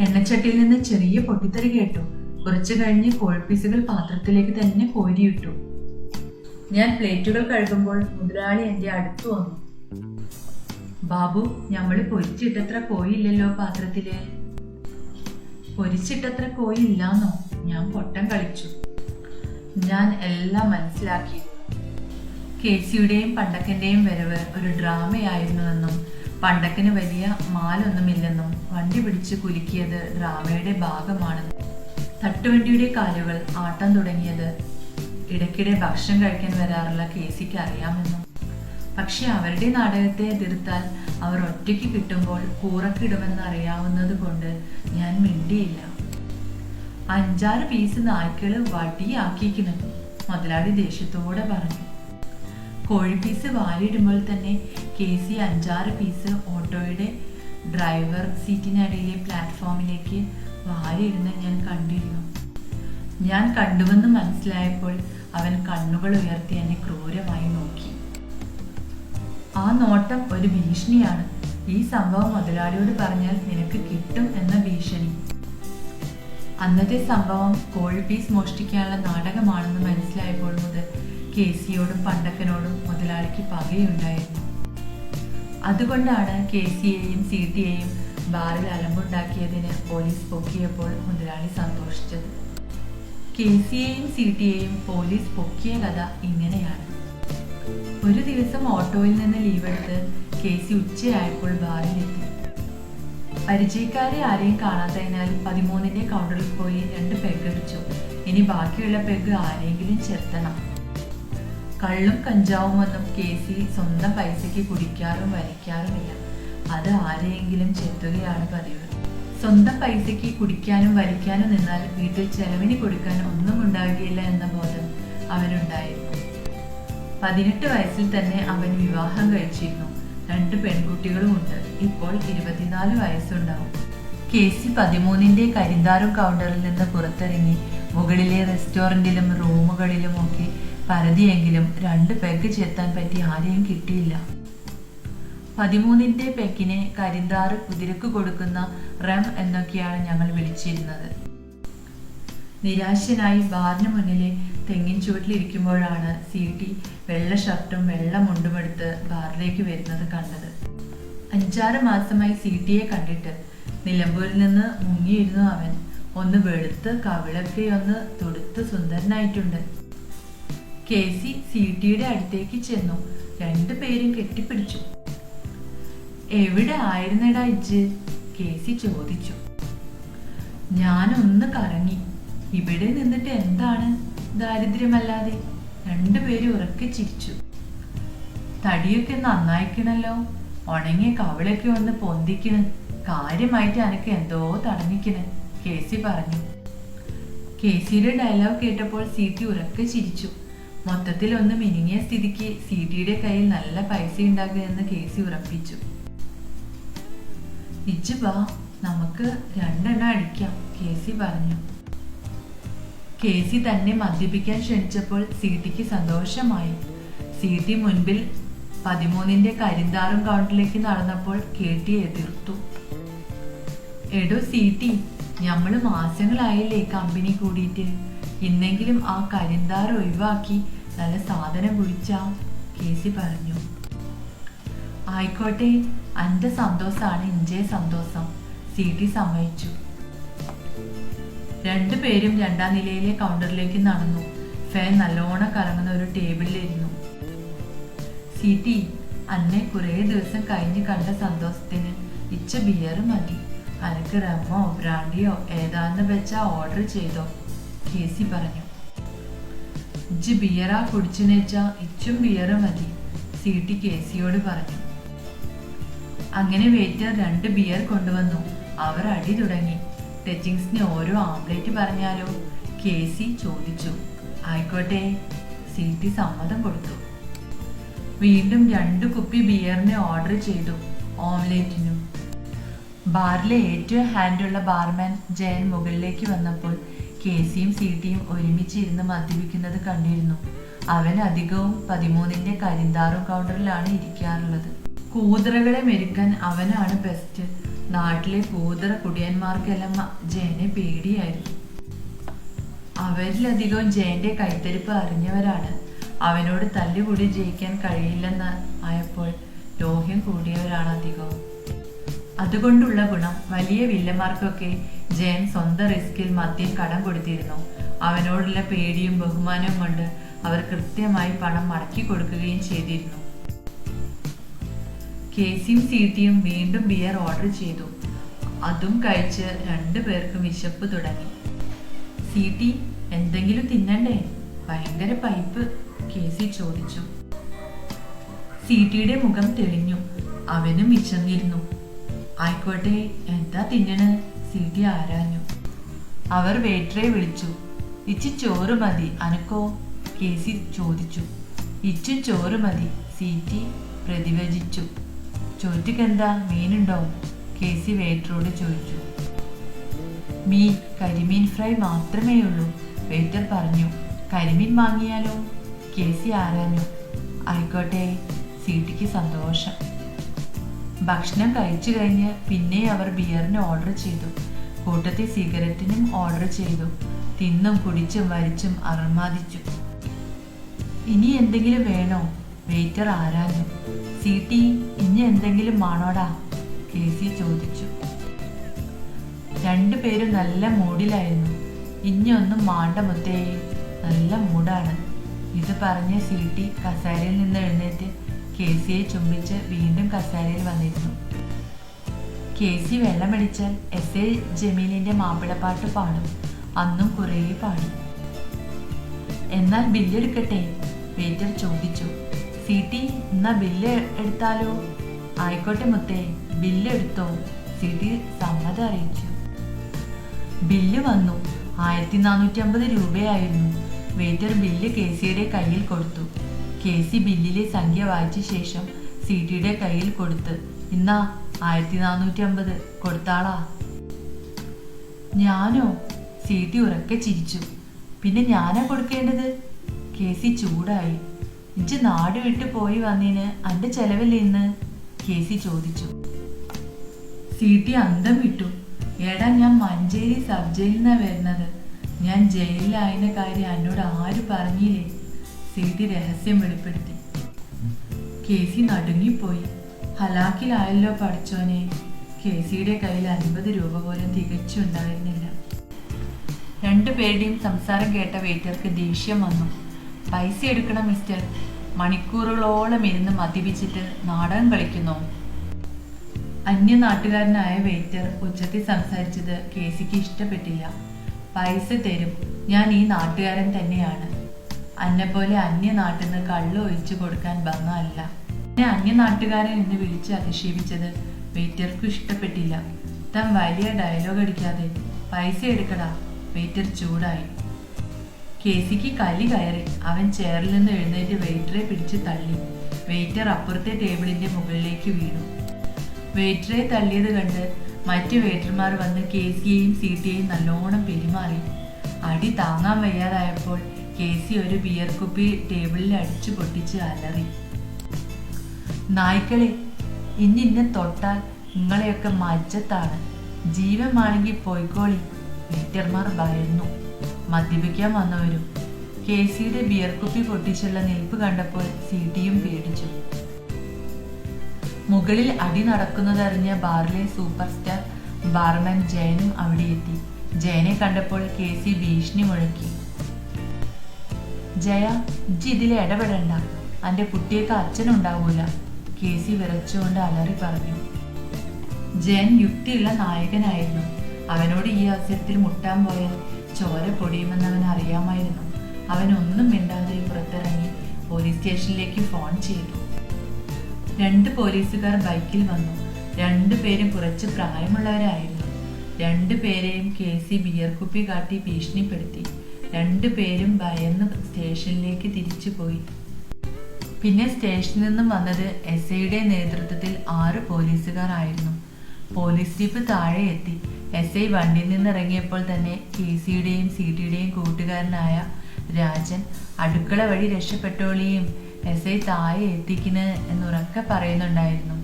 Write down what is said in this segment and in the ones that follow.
എണ്ണച്ചട്ടിയിൽ നിന്ന് ചെറിയ പൊട്ടിത്തെറി കേട്ടു. കുറച്ചു കഴിഞ്ഞ് കോഴിപ്പീസുകൾ പാത്രത്തിലേക്ക് തന്നെ കോരിയിട്ടു. ഞാൻ പ്ലേറ്റുകൾ കഴുകുമ്പോൾ മുതലാളി എന്റെ അടുത്ത് വന്നു. ബാബു നമ്മൾ പൊരിച്ചിട്ടത്ര കോയില്ലല്ലോ പാത്രത്തിൽ? പൊരിച്ചിട്ടത്ര കോയില്ലാന്നോ. ഞാൻ പൊട്ടം കളിച്ചു. ഞാൻ എല്ലാം മനസ്സിലാക്കി. കേസിയുടെയും പണ്ടക്കന്റെയും വരവ് ഒരു ഡ്രാമയായിരുന്നുവെന്നും പണ്ടക്കന് വലിയ മാലൊന്നുമില്ലെന്നും വണ്ടി പിടിച്ച് കുലുക്കിയത് ഡ്രാമയുടെ ഭാഗമാണെന്നും. തട്ടുവണ്ടിയുടെ കാലുകൾ ആട്ടം തുടങ്ങിയത് ഇടയ്ക്കിടെ ഭക്ഷണം കഴിക്കാൻ വരാറുള്ള കേസിക്ക് അറിയാമെന്നും. പക്ഷെ അവരുടെ നാടകത്തെ എതിർത്താൽ അവർ ഒറ്റയ്ക്ക് കിട്ടുമ്പോൾ കൂറക്കിടുമെന്ന് അറിയാവുന്നത് കൊണ്ട് ഞാൻ മിണ്ടിയില്ല. അഞ്ചാറ് പീസ് നായ്ക്കൾ വടിയാക്കിക്കുന്നു മുതലാളി ദേഷ്യത്തോടെ പറഞ്ഞു. കോഴി പീസ് വാലിടുമ്പോൾ തന്നെ കെ സി അഞ്ചാറ് പീസ് ഓട്ടോയുടെ ഡ്രൈവർ സീറ്റിനടിയിലെ പ്ലാറ്റ്ഫോമിലേക്ക് വാരിയിടുന്ന ഞാൻ കണ്ടിരുന്നു. ഞാൻ കണ്ടുവെന്ന് മനസ്സിലായപ്പോൾ അവൻ കണ്ണുകൾ ഉയർത്തി എന്നെ ക്രൂരമായി നോക്കി. ആ നോട്ടം ഒരു ഭീഷണിയാണ്. ഈ സംഭവം മുതലാളിയോട് പറഞ്ഞാൽ നിനക്ക് കിട്ടും എന്ന ഭീഷണി. അന്നത്തെ സംഭവം കോഴി പീസ് മോഷ്ടിക്കാനുള്ള നാടകമാണെന്ന് മനസ്സിലായപ്പോൾ മുതൽ കെ സിയോടും പണ്ടക്കനോടും മുതലാളിക്ക് പകയുണ്ടായിരുന്നു. അതുകൊണ്ടാണ് കെ സിയെയും സി ടിയെയും ബാറിൽ അലമ്പുണ്ടാക്കിയതിന് പോലീസ് പൊക്കിയപ്പോൾ മുതലാളി സന്തോഷിച്ചത്. കെ സിയെയും സി ടിയെയും പോലീസ് പൊക്കിയ കഥ ഇങ്ങനെയാണ്. ഒരു ദിവസം ഓട്ടോയിൽ നിന്ന് ലീവെടുത്ത് കെ സി ഉച്ചയായപ്പോൾ ബാറിലെത്തി. പരിചയക്കാരെ ആരെയും കാണാത്തതിനാൽ പതിമൂന്നിന്റെ കൗണ്ടറിൽ പോയി രണ്ട് പെഗ് അടിച്ചു. ഇനി ബാക്കിയുള്ള പെഗ് ആരെങ്കിലും ചെത്തണം. കള്ളും കഞ്ചാവും ഒന്നും കെ സ്വന്തം പൈസയ്ക്ക് കുടിക്കാറും വലിക്കാറുമില്ല അത് ആരെയെങ്കിലും ചെത്തുകയാണ് പതിവ്. സ്വന്തം പൈസയ്ക്ക് കുടിക്കാനും വലിക്കാനും നിന്നാൽ വീട്ടിൽ ചെലവിന് കൊടുക്കാൻ ഒന്നും ഉണ്ടാകുകയില്ല എന്ന ബോധം അവനുണ്ടായിരുന്നു പതിനെട്ട് വയസ്സിൽ തന്നെ അവൻ വിവാഹം കഴിച്ചിരുന്നു. രണ്ട് പെൺകുട്ടികളും ഉണ്ട് ഇപ്പോൾ ഇരുപത്തിനാല് വയസ്സുണ്ടാവും. കെ സി പതിമൂന്നിന്റെ കരിന്താറും കൗണ്ടറിൽ നിന്ന് പുറത്തിറങ്ങി മുകളിലെ റെസ്റ്റോറന്റിലും റൂമുകളിലും ഒക്കെ പരതിയെങ്കിലും രണ്ട് പെഗ് ചേർത്താൻ പറ്റി ആരെയും കിട്ടിയില്ല. പതിമൂന്നിന്റെ പെക്കിനെ കരിന്താറ് കുതിരക്ക് കൊടുക്കുന്ന റം എന്നൊക്കെയാണ് ഞങ്ങൾ വിളിച്ചിരുന്നത്. നിരാശനായി ബാറിന് മുന്നിലെ തെങ്ങിൻ ചുവട്ടിലിരിക്കുമ്പോഴാണ് സി ടി വെള്ള ഷർട്ടും വെള്ള മുണ്ടുമെടുത്ത് ബാറിലേക്ക് വരുന്നത് കണ്ടത്. അഞ്ചാറ് മാസമായി സി ടിയെ കണ്ടിട്ട് നിലമ്പൂരിൽ നിന്ന് മുങ്ങിയിരുന്നു അവൻ. ഒന്ന് വെളുത്ത് കവിളൊക്കെ ഒന്ന് തുടുത്ത് സുന്ദരനായിട്ടുണ്ട്. കെ സി സി അടുത്തേക്ക് ചെന്നു. രണ്ടുപേരും കെട്ടിപ്പിടിച്ചു. എവിടെ ആയിരുന്നടാ ഇജ്ജ്? കെ സി ചോദിച്ചു. ഞാനൊന്ന് കറങ്ങി. ഇവിടെ നിന്നിട്ട് എന്താണ് ദാരിദ്ര്യമല്ലാതെ? രണ്ടുപേരും ഉറക്കെ ചിരിച്ചു. തടിയൊക്കെ നന്നായിക്കണല്ലോ. ഉണങ്ങിയ കവിളൊക്കെ ഒന്ന് പൊന്തിക്കണ്. കാര്യമായിട്ട് എനക്ക് എന്തോ തടഞ്ഞിക്കണ് സി പറഞ്ഞു. കെ സിയുടെ ഡയലോഗ് കേട്ടപ്പോൾ സി ടി ഉറക്കെ ചിരിച്ചു. മൊത്തത്തിൽ ഒന്ന് മിനുങ്ങിയ സ്ഥിതിക്ക് സി ടിയുടെ കയ്യിൽ നല്ല പൈസ ഉണ്ടാകുമെന്ന് കെ സി ഉറപ്പിച്ചു. ഇജ്ജ് വാ നമുക്ക് രണ്ടെണ്ണം അടിക്കാം കെ സി പറഞ്ഞു. കെ സി തന്നെ മദ്യപിക്കാൻ ക്ഷണിച്ചപ്പോൾ സി ടിക്ക് സന്തോഷമായി. സി ടി മുൻപിൽ പതിമൂന്നിന്റെ കരിന്താറും കൗണ്ടറിലേക്ക് നടന്നപ്പോൾ കെ ടി എതിർത്തു. എടോ സി ടി ഞമ്മൾ മാസങ്ങളായില്ലേ കമ്പനി കൂടിയിട്ട്? ഇന്നെങ്കിലും ആ കരിന്താർ ഒഴിവാക്കി നല്ല സാധനം കുടിച്ചാ കെ സി പറഞ്ഞു. ആയിക്കോട്ടെ അന്റെ സന്തോഷാണ് ഇഞ്ചേ സന്തോഷം. സി ടി സമ്മതിച്ചു രണ്ടുപേരും രണ്ടാം നിലയിലെ കൗണ്ടറിലേക്ക് നടന്നു. ഫാൻ നല്ലോണം കറങ്ങുന്ന ഒരു ടേബിളിലിരുന്നു. സി ടി അന്നെ കുറേ ദിവസം കഴിഞ്ഞ് കണ്ട സന്തോഷത്തിന് ഇച്ച ബിയർ മതി. അനക്ക് റമ്മോ ബ്രാൻഡിയോ ഏതാന്ന് വെച്ചാ ഓർഡർ ചെയ്തോ? കെ സി പറഞ്ഞു. ഇജ്ജ് ബിയറാ കുടിച്ചെന്ന് ഇച്ചും ബിയറ് മതി സി ടി കെ പറഞ്ഞു. അങ്ങനെ വെയിറ്റർ രണ്ട് ബിയർ കൊണ്ടുവന്നു അവർ അടി തുടങ്ങി. ടെച്ചിങ്സിന് ഓരോ ആംപ്ലേറ്റ് പറഞ്ഞാലോ? കെ സി ചോദിച്ചു. ആയിക്കോട്ടെ സി ടി സമ്മതം കൊടുത്തു. വീണ്ടും രണ്ട് കുപ്പി ബിയറിനെ ഓർഡർ ചെയ്തു ഓംലേറ്റിനും ബാറിലെ ഏറ്റവും ഹാൻഡുള്ള ബാർമാൻ ജയൻ മുകളിലേക്ക് വന്നപ്പോൾ കെ സിയും സി ടിയും ഒരുമിച്ച് ഇരുന്ന് മദ്യപിക്കുന്നത് കണ്ടിരുന്നു. അവൻ അധികവും പതിമൂന്നിന്റെ കരിന്താറും കൗണ്ടറിലാണ് ഇരിക്കാറുള്ളത്. കൂതറകളെ മെരുക്കാൻ അവനാണ് ബെസ്റ്റ് നാട്ടിലെ കൂതറ കുടിയന്മാർക്കെല്ലാം ജയനെ പേടിയായിരുന്നു. അവരിലധികവും ജയന്റെ കൈത്തരിപ്പ് അറിഞ്ഞവരാണ്. അവനോട് തല്ലുകൂടി ജയിക്കാൻ കഴിയില്ലെന്ന് ആയപ്പോൾ ലോഹ്യം കൂടിയവരാണ് അധികവും. അതുകൊണ്ടുള്ള ഗുണം വലിയ വില്ലന്മാർക്കൊക്കെ ജയൻ സ്വന്തം റിസ്കിൽ മദ്യം കടം കൊടുത്തിരുന്നു. അവനോടുള്ള പേടിയും ബഹുമാനവും കൊണ്ട് അവർ കൃത്യമായി പണം മടക്കി കൊടുക്കുകയും ചെയ്തിരുന്നു. കേസിയും സീറ്റിയും വീണ്ടും ബിയർ ഓർഡർ ചെയ്തു. അതും കഴിച്ച് രണ്ടു പേർക്കും വിശപ്പ് തുടങ്ങി. സീറ്റി എന്തെങ്കിലും തിന്നണ്ടേ? ഭയങ്കര പൈപ്പ് കേസി ചോദിച്ചു. സീറ്റിയുടെ മുഖം തെളിഞ്ഞു. അവനും വിശന്നിരുന്നു. ആയിക്കോട്ടെ എന്താ തിന്നണ്? സീറ്റി ആരാഞ്ഞു. അവർ വേട്ടറെ വിളിച്ചു. ഇച്ചി ചോറ് മതി അനക്കോ? കേസി ചോദിച്ചു. ഇച്ചു ചോറ് മതി സീറ്റി പ്രതിവചിച്ചു. ചോറ്റിക്കെന്താ മീനുണ്ടോ? കേസി വേട്ടറോട് ചോദിച്ചു. മീൻ കരിമീൻ ഫ്രൈ മാത്രമേ ഉള്ളൂ വെയിറ്റർ പറഞ്ഞു. കരിമീൻ വാങ്ങിയാലോ? കേസി ആരാഞ്ഞു. ആയിക്കോട്ടെ സീറ്റിക്ക് സന്തോഷം. ഭക്ഷണം കഴിച്ചു കഴിഞ്ഞ് പിന്നെ അവർ ബിയറിന് ഓർഡർ ചെയ്തു. കൂട്ടത്തിൽ സിഗരറ്റിനും ഓർഡർ ചെയ്തു. തിന്നും കുടിച്ചും വരിച്ചും അർമാദിച്ചു. ഇനി എന്തെങ്കിലും വേണോ? വെയിറ്റർ ആരാഞ്ഞു. സീറ്റി ഇനി എന്തെങ്കിലും വേണോടാ? കെ സി ചോദിച്ചു. രണ്ടുപേരും നല്ല മൂഡിലായിരുന്നു. ഇനി ഒന്നും മാണ്ട മുത്തേ. നല്ല മൂഡാണ്. ഇത് പറഞ്ഞ് സീട്ടി കസേരയിൽ നിന്ന് എഴുന്നേറ്റ് കേസിയെ ചുംബിച്ച് വീണ്ടും കസേരയിൽ വന്നിരുന്നു. കേസി വെള്ളമടിച്ചാൽ എസ് എ ജമീലിന്റെ മാപ്പിളപ്പാട്ട് പാടും. അന്നും കുറേ പാടി. എന്നാൽ ബില്ലെടുക്കട്ടെ വെയിറ്റർ ചോദിച്ചു. സീട്ടി എന്നാ ബില്ല് എടുത്താലോ? ആയിക്കോട്ടെ മുത്തേ ബില്ല് എടുത്തോ? ടി സമ്മതം അറിയിച്ചു. ബില്ല് വന്നു. ആയിരത്തി നാനൂറ്റി അമ്പത് രൂപയായിരുന്നു. വെയിറ്റർ ബില്ല് കെ സിയുടെ കയ്യിൽ കൊടുത്തു. കെ സി ബില്ലിലെ സംഖ്യ വായിച്ച ശേഷം സീറ്റിയുടെ കയ്യിൽ കൊടുത്ത് ഇന്നാ ആയിരത്തി നാനൂറ്റി അമ്പത് കൊടുത്താളാ. ഞാനോ? സീറ്റി ഉറക്കെ ചിരിച്ചു. പിന്നെ ഞാനാ കൊടുക്കേണ്ടത്? കെ സി ചൂടായി. ഇഞ്ച് നാട് വിട്ട് പോയി വന്നതിന് അന്റെ ചെലവല്ലേ ഇന്ന്? കെ സി ചോദിച്ചു. സീറ്റി അന്തം വിട്ടു. ഏടാ ഞാൻ മഞ്ചേരി സബ് ജയിലിൽ വരുന്നത്. ഞാൻ ജയിലിലായ കാര്യം എന്നോട് ആര് പറഞ്ഞില്ലേ? സീറ്റി രഹസ്യം വെളിപ്പെടുത്തി. കേസി നടുങ്ങിപ്പോയി. ഹലാക്കിലായല്ലോ പഠിച്ചോനെ. കേസിയുടെ കയ്യിൽ അൻപത് രൂപ പോലും തികച്ചുണ്ടായിരുന്നില്ല. രണ്ടുപേരുടെയും സംസാരം കേട്ട വെയിറ്റർക്ക് ദേഷ്യം വന്നു. പൈസ എടുക്കണം മിസ്റ്റർ മണിക്കൂറുകളോളം ഇരുന്ന് മദ്യപിച്ചിട്ട് നാടകം കളിക്കുന്നു. അന്യനാട്ടുകാരനായ വെയിറ്റർ ഉച്ചത്തിൽ സംസാരിച്ചത് കേസിക്ക് ഇഷ്ടപ്പെട്ടില്ല. പൈസ തരും. ഞാൻ ഈ നാട്ടുകാരൻ തന്നെയാണ്. അന്നെ പോലെ അന്യനാട്ടിൽ നിന്ന് കള്ള് ഒഴിച്ചു കൊടുക്കാൻ ഭംഗമല്ല. എന്നെ അന്യനാട്ടുകാരൻ എന്ന് വിളിച്ച് അധിക്ഷേപിച്ചത് വെയിറ്റർക്കും ഇഷ്ടപ്പെട്ടില്ല. താൻ വലിയ ഡയലോഗ് അടിക്കാതെ പൈസ എടുക്കടാ വെയിറ്റർ ചൂടായി. കേസിക്ക് കലി കയറി അവൻ ചെയറിൽ നിന്ന് എഴുന്നേറ്റ് വെയിറ്ററെ പിടിച്ച് തള്ളി. വെയിറ്റർ അപ്പുറത്തെ ടേബിളിന്റെ മുകളിലേക്ക് വീണു. വെയിറ്ററെ തള്ളിയത് കണ്ട് മറ്റ് വെയിറ്റർമാർ വന്ന് കേസിയെയും സീറ്റിയെയും നല്ലോണം പെരുമാറി. അടി താങ്ങാൻ വയ്യാതായപ്പോൾ കേസി ഒരു ബിയർ കുപ്പി ടേബിളിൽ അടിച്ചു പൊട്ടിച്ച് അലറി. നായ്ക്കളെ ഇനി ഇന്നെ തൊട്ടാൽ നിങ്ങളെയൊക്കെ മജ്ജത്താണ്. ജീവൻ വാണെങ്കിൽ പോയിക്കോളി വെയിറ്റർമാർ ഭയന്നു. മദ്യപിക്കാൻ വന്നവരും കേസിയുടെ ബിയർ കുപ്പി പൊട്ടിച്ചുള്ള നിൽപ്പ് കണ്ടപ്പോൾ സീറ്റിയും പേടിച്ചു. മുകളിൽ അടി നടക്കുന്നതറിഞ്ഞ ബാറിലെ സൂപ്പർ സ്റ്റാർ ബാർമാൻ ജയനും അവിടെ എത്തി ജയനെ കണ്ടപ്പോൾ കെ സി ഭീഷണി മുഴക്കി. ജയ ഇജ്ജി ഇതിൽ ഇടപെടണ്ട. അന്റെ കുട്ടിയൊക്കെ അച്ഛനുണ്ടാവൂല. കെ സി വിറച്ചുകൊണ്ട് അലറി പറഞ്ഞു. ജയൻ യുക്തിയുള്ള നായകനായിരുന്നു. അവനോട് ഈ അവസരത്തിൽ മുട്ടാൻ പോയാൽ ചോര പൊടിയുമെന്ന് അവൻ അറിയാമായിരുന്നു. അവൻ ഒന്നും മിണ്ടാതെ പുറത്തിറങ്ങി പോലീസ് സ്റ്റേഷനിലേക്ക് ഫോൺ ചെയ്തു. രണ്ട് പോലീസുകാർ ബൈക്കിൽ വന്നു. രണ്ടുപേരും കുറച്ച് പ്രായമുള്ളവരായിരുന്നു. രണ്ടുപേരെയും കെ സി ബിയർ കുപ്പി കാട്ടി ഭീഷണിപ്പെടുത്തി. രണ്ടുപേരും ഭയന്ന് സ്റ്റേഷനിലേക്ക് തിരിച്ചു പോയി പിന്നെ സ്റ്റേഷനിൽ നിന്നും വന്നത് എസ് ഐയുടെ നേതൃത്വത്തിൽ ആറ് പോലീസുകാർ ആയിരുന്നു പോലീസ് ജീപ്പ് താഴെ എത്തി. എസ് ഐ വണ്ടിയിൽ നിന്ന് ഇറങ്ങിയപ്പോൾ തന്നെ കെ സിയുടെയും സി ടിയുടെയും കൂട്ടുകാരനായ രാജൻ അടുക്കള വഴി രക്ഷപ്പെട്ടോളിയും എസ് ഐ താഴെ എത്തിക്കുന്നത് എന്നുറക്കെ പറയുന്നുണ്ടായിരുന്നു.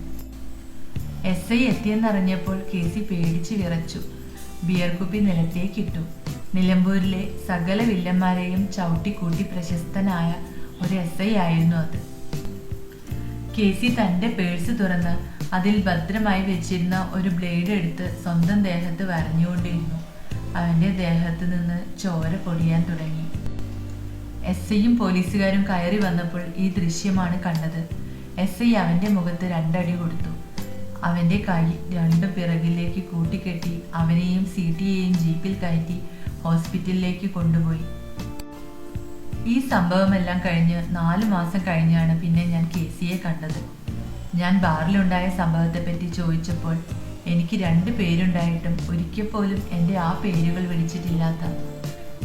എസ് ഐ എത്തിയെന്നറിഞ്ഞപ്പോൾ കെ സി പേടിച്ച് വിറച്ചു. ബിയർ കുപ്പി നിലത്തേക്കിട്ടു. നിലമ്പൂരിലെ സകല വില്ലന്മാരെയും ചവിട്ടിക്കൂട്ടി പ്രശസ്തനായ ഒരു എസ് ഐ ആയിരുന്നു അത്. കെ സി തന്റെ പേഴ്സ് തുറന്ന് അതിൽ ഭദ്രമായി വെച്ചിരുന്ന ഒരു ബ്ലേഡ് എടുത്ത് സ്വന്തം ദേഹത്ത് വരഞ്ഞുകൊണ്ടിരുന്നു. അവന്റെ ദേഹത്ത് നിന്ന് ചോര പൊടിയാൻ തുടങ്ങി. എസ് ഐയും പോലീസുകാരും കയറി വന്നപ്പോൾ ഈ ദൃശ്യമാണ് കണ്ടത്. എസ് ഐ അവന്റെ മുഖത്ത് രണ്ടടി കൊടുത്തു. അവന്റെ കൈ രണ്ടു പിറകിലേക്ക് കൂട്ടിക്കെട്ടി അവനെയും സി ടിയെയും ജീപ്പിൽ കയറ്റി ഹോസ്പിറ്റലിലേക്ക് കൊണ്ടുപോയി. ഈ സംഭവമെല്ലാം കഴിഞ്ഞ് നാലു മാസം കഴിഞ്ഞാണ് പിന്നെ ഞാൻ കെ സിയെ കണ്ടത്. ഞാൻ ബാറിലുണ്ടായ സംഭവത്തെപ്പറ്റി ചോദിച്ചപ്പോൾ എനിക്ക് രണ്ട് പേരുണ്ടായിട്ടും ഒരിക്കൽ പോലും എന്റെ ആ പേരുകൾ വിളിച്ചിട്ടില്ലാത്ത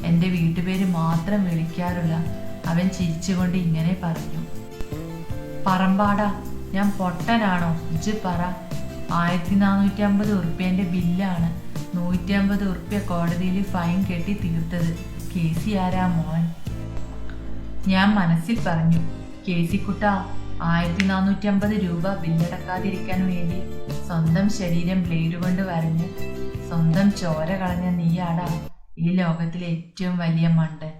എന്റെ വീട്ടുപേര് മാത്രം വിളിക്കാറുള്ള അവൻ ചിരിച്ചുകൊണ്ട് ഇങ്ങനെ പറഞ്ഞു. പറമ്പാടാ ഞാൻ പൊട്ടനാണോ? ഇജ് പറ. ആയിരത്തി നാനൂറ്റി അമ്പത് ഉറുപ്പ്യന്റെ ബില്ലാണ്. നൂറ്റി അമ്പത് ഉറുപ്പ്യ കോടതിയിൽ ഫൈൻ കെട്ടി തീർത്തത് കേസി ആരാ മോൻ? ഞാൻ മനസ്സിൽ പറഞ്ഞു കേസിക്കുട്ട ആയിരത്തി നാനൂറ്റി അമ്പത് രൂപ ബില്ലടക്കാതിരിക്കാൻ വേണ്ടി സ്വന്തം ശരീരം ബ്ലേഡ് കൊണ്ട് വരഞ്ഞ് സ്വന്തം ചോര കളഞ്ഞ നീയാടാ ഈ ലോകത്തിലെ ഏറ്റവും വലിയ മണ്ടൻ.